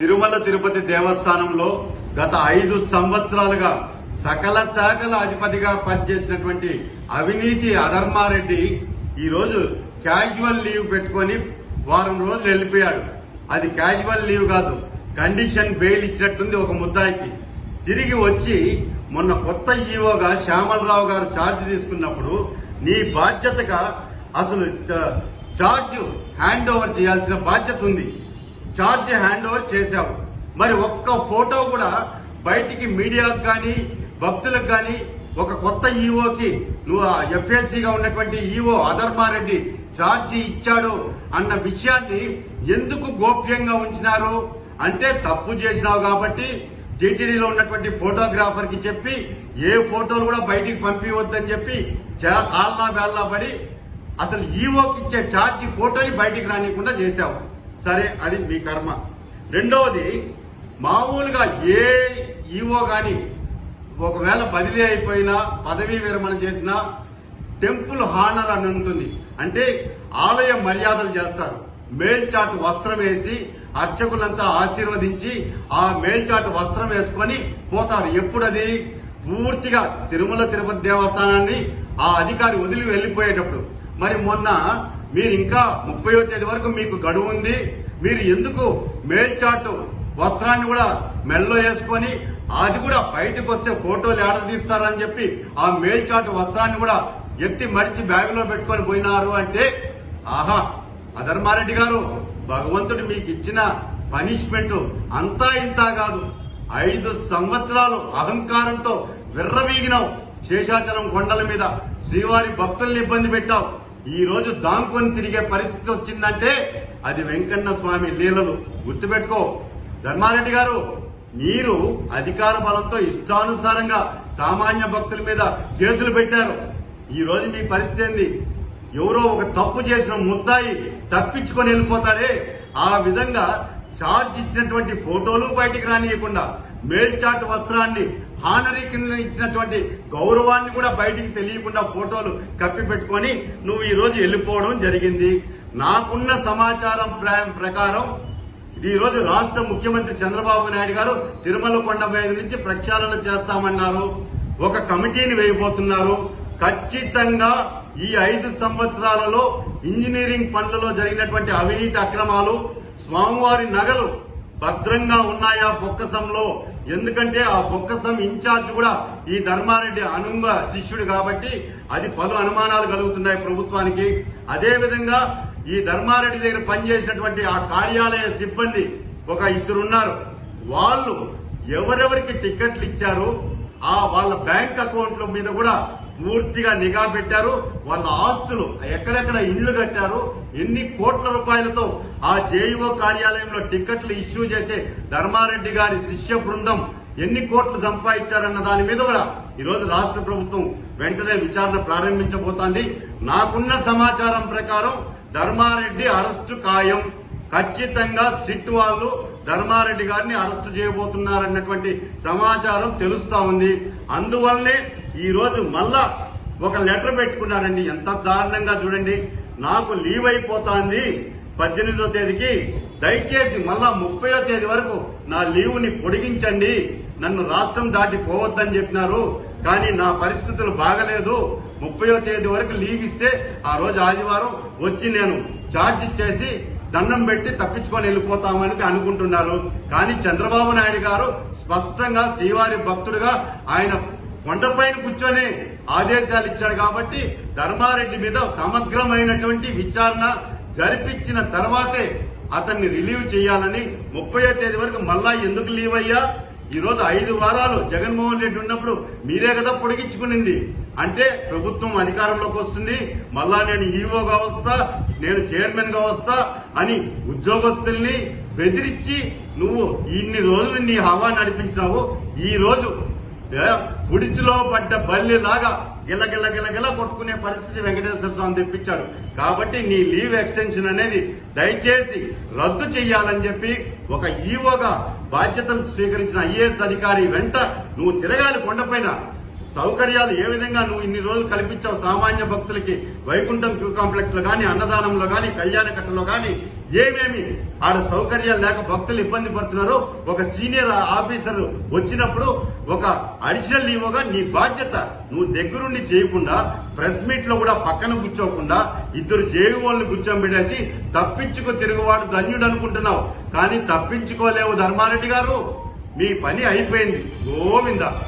తిరుమల తిరుపతి దేవస్థానంలో గత ఐదు సంవత్సరాలుగా సకల శాఖల అధిపతిగా పనిచేసినటువంటి అవినీతి అధర్మారెడ్డి ఈ రోజు క్యాజువల్ లీవ్ పెట్టుకొని వారం రోజులు వెళ్ళిపోయాడు. అది క్యాజువల్ లీవ్ కాదు కండిషన్ బెయిల్ ఇచ్చినట్టుంది ఒక ముద్దాయికి. తిరిగి వచ్చి మొన్న కొత్త ఈవోగా శ్యామలరావు గారు ఛార్జ్ తీసుకున్నప్పుడు నీ బాధ్యతగా అసలు చ- ఛార్జ్ హ్యాండ్ ఓవర్ చేయాల్సిన బాధ్యత ఉంది. ఛార్జ్ హ్యాండ్ ఓవర్ చేశావు. మరి ఒక్క ఫోటో కూడా బయటికి మీడియాకు కానీ భక్తులకు కానీ ఒక కొత్త ఈవోకి నువ్వు ఎఫ్ఎస్సిగా ఉన్నటువంటి ఈవో అధర్మారెడ్డి ఛార్జీ ఇచ్చాడు అన్న విషయాన్ని ఎందుకు గోప్యంగా ఉంచినారు? అంటే తప్పు చేసినావు కాబట్టి టీటీడీలో ఉన్నటువంటి ఫోటోగ్రాఫర్కి చెప్పి ఏ ఫోటోలు కూడా బయటికి పంపించవద్దని చెప్పి చా- కాళ్ళ వేళ్ళ పడి అసలు ఈవోకి ఇచ్చే ఛార్జీ ఫోటోని బయటికి రానికుండా చేశావు. సరే అది మీ కర్మ. రెండవది మామూలుగా ఏ ఈవో గాని ఒకవేళ బదిలీ అయిపోయినా పదవీ విరమణ చేసినా టెంపుల్ హానర్ అని ఉంటుంది. అంటే ఆలయ మర్యాదలు చేస్తారు. మేల్చాటు వస్త్రం వేసి అర్చకులంతా ఆశీర్వదించి ఆ మేల్చాటు వస్త్రం వేసుకొని పోతారు. ఎప్పుడది? పూర్తిగా తిరుమల తిరుపతి దేవస్థానాన్ని ఆ అధికారి వదిలి వెళ్ళిపోయేటప్పుడు మరి మొన్న మీరు ఇంకా ముప్పయో తేదీ వరకు మీకు గడువు ఉంది. మీరు ఎందుకు మేల్చాటు వస్త్రాన్ని కూడా మెల్లో వేసుకొని అది కూడా బయటకు వస్తే ఫోటోలు ఏడ తీస్తారని చెప్పి ఆ మేల్చాటు వస్త్రాన్ని కూడా ఎత్తి మరిచి బ్యాగులో పెట్టుకొని పోయినారు అంటే ఆహా అధర్మారెడ్డి గారు భగవంతుడు మీకు ఇచ్చిన పనిష్మెంట్ అంతా ఇంతా కాదు. ఐదు సంవత్సరాలు అహంకారంతో విర్రవీగినావు. శేషాచలం కొండల మీద శ్రీవారి భక్తుల్ని ఇబ్బంది పెట్టావు. ఈ రోజు దాంకొని తిరిగే పరిస్థితి వచ్చిందంటే అది వెంకన్న స్వామి లీలలు. గుర్తుపెట్టుకో. ధర్మారెడ్డి గారు మీరు అధికార బలంతో ఇష్టానుసారంగా సామాన్య భక్తుల మీద కేసులు పెట్టారు. ఈ రోజు మీ పరిస్థితి ఏంది? ఎవరో ఒక తప్పు చేసిన ముద్దాయి తప్పించుకొని వెళ్ళిపోతాడే. ఆ విధంగా ఛార్జ్ ఇచ్చినటువంటి ఫోటోలు బయటికి రానియకుండా మేల్చాటు వస్త్రాన్ని హానరీ కింద ఇచ్చినటువంటి గౌరవాన్ని కూడా బయటికి తెలియకుండా ఫోటోలు కప్పి పెట్టుకొని నువ్వు ఈ రోజు వెళ్ళిపోవడం జరిగింది. నాకున్న సమాచారం ప్రకారం ఈ రోజు రాష్ట్ర ముఖ్యమంత్రి చంద్రబాబు నాయుడు గారు తిరుమల కొండ మీద నుంచి ప్రక్షాళన చేస్తామన్నారు. ఒక కమిటీని వేయబోతున్నారు. ఖచ్చితంగా ఈ ఐదు సంవత్సరాలలో ఇంజనీరింగ్ పనులలో జరిగినటువంటి అవినీతి అక్రమాలు స్వామివారి నగలు భద్రంగా ఉన్నాయా బొక్కసంలో. ఎందుకంటే ఆ బొక్కసం ఇన్ఛార్జ్ కూడా ఈ ధర్మారెడ్డి అనుంగ శిష్యుడు కాబట్టి అది పలు అనుమానాలు కలుగుతున్నాయి ప్రభుత్వానికి. అదేవిధంగా ఈ ధర్మారెడ్డి దగ్గర పనిచేసినటువంటి ఆ కార్యాలయ సిబ్బంది ఒక ఇద్దరున్నారు. వాళ్ళు ఎవరెవరికి టికెట్లు ఇచ్చారు ఆ వాళ్ళ బ్యాంక్ అకౌంట్ల మీద కూడా పూర్తిగా నిఘా పెట్టారు. వాళ్ళ ఆస్తులు. ఎక్కడెక్కడ ఇండ్లు కట్టారు. ఎన్ని కోట్ల రూపాయలతో ఆ జేఈఓ కార్యాలయంలో టికెట్లు ఇష్యూ చేసే ధర్మారెడ్డి గారి శిష్య బృందం ఎన్ని కోట్లు సంపాదించారన్న దాని మీద కూడా ఈరోజు రాష్ట్ర ప్రభుత్వం వెంటనే విచారణ ప్రారంభించబోతోంది. నాకున్న సమాచారం ప్రకారం ధర్మారెడ్డి అరెస్టు ఖాయం. ఖచ్చితంగా సిట్ వాళ్ళు ధర్మారెడ్డి గారిని అరెస్టు చేయబోతున్నారన్నటువంటి సమాచారం తెలుస్తా ఉంది. అందువల్లనే ఈరోజు మళ్ళా ఒక లెటర్ పెట్టుకున్నారండి. ఎంత దారుణంగా చూడండి. నాకు లీవ్ అయిపోతాంది పద్దెనిమిదో తేదీకి. దయచేసి మళ్ళా ముప్పయో తేదీ వరకు నా లీవుని పొడిగించండి. నన్ను రాష్ట్రం దాటి పోవద్దని చెప్పినారు. కానీ నా పరిస్థితులు బాగలేదు. ముప్పయో తేదీ వరకు లీవ్ ఇస్తే ఆ రోజు ఆదివారం వచ్చి నేను ఛార్జ్ ఇచ్చేసి దండం పెట్టి తప్పించుకొని వెళ్ళిపోతామని అనుకుంటున్నారు. కానీ చంద్రబాబు నాయుడు గారు స్పష్టంగా శ్రీవారి భక్తుడుగా ఆయన కొండపైన కూర్చొని ఆదేశాలు ఇచ్చాడు కాబట్టి ధర్మారెడ్డి మీద సమగ్రమైనటువంటి విచారణ జరిపించిన తర్వాతే అతన్ని రిలీవ్ చేయాలని ముప్పయో తేదీ వరకు మళ్ళా ఎందుకు లీవ్ అయ్యా? ఈరోజు ఐదు వారాలు జగన్మోహన్ రెడ్డి ఉన్నప్పుడు మీరే కదా పొడిగించుకునింది. అంటే ప్రభుత్వం అధికారంలోకి వస్తుంది. మళ్ళా నేను ఈవోగా వస్తా నేను చైర్మన్గా వస్తా అని ఉద్యోగస్తుల్ని బెదిరించి నువ్వు ఇన్ని రోజులు నీ హవా నడిపించినావు ఈ రోజు ఉడితిలో పడ్డ బల్లిలాగా గిల్ల గిల్ల గిల్ల గిల్ల కొట్టుకునే పరిస్థితి వెంకటేశ్వర స్వామి తెప్పించాడు. కాబట్టి నీ లీవ్ ఎక్స్టెన్షన్ అనేది దయచేసి రద్దు చేయాలని చెప్పి ఒక ఈవోగా బాధ్యతలు స్వీకరించిన ఐఏఎస్ అధికారి వెంట నువ్వు తిరగాలి కొండపైన. సౌకర్యాలు ఏ విధంగా నువ్వు ఇన్ని రోజులు కల్పించావు సామాన్య భక్తులకి? వైకుంఠం క్యూ కాంప్లెక్స్లో కానీ అన్నదానంలో కానీ కళ్యాణ కట్టలో ఏమేమి ఆడ సౌకర్యాలు లేక భక్తులు ఇబ్బంది పడుతున్నారో ఒక సీనియర్ ఆఫీసర్ వచ్చినప్పుడు ఒక అడిషనల్ ఈవోగా నీ బాధ్యత నువ్వు దగ్గరుండి చేయకుండా ప్రెస్ మీట్లో కూడా పక్కన కూర్చోకుండా ఇద్దరు జేయువోల్ని కూర్చోబెట్టేసి తప్పించుకు తిరుగువాడు ధన్యుడు అనుకుంటున్నావు. కానీ తప్పించుకోలేవు ధర్మారెడ్డి గారు. మీ పని అయిపోయింది. గోవిందా.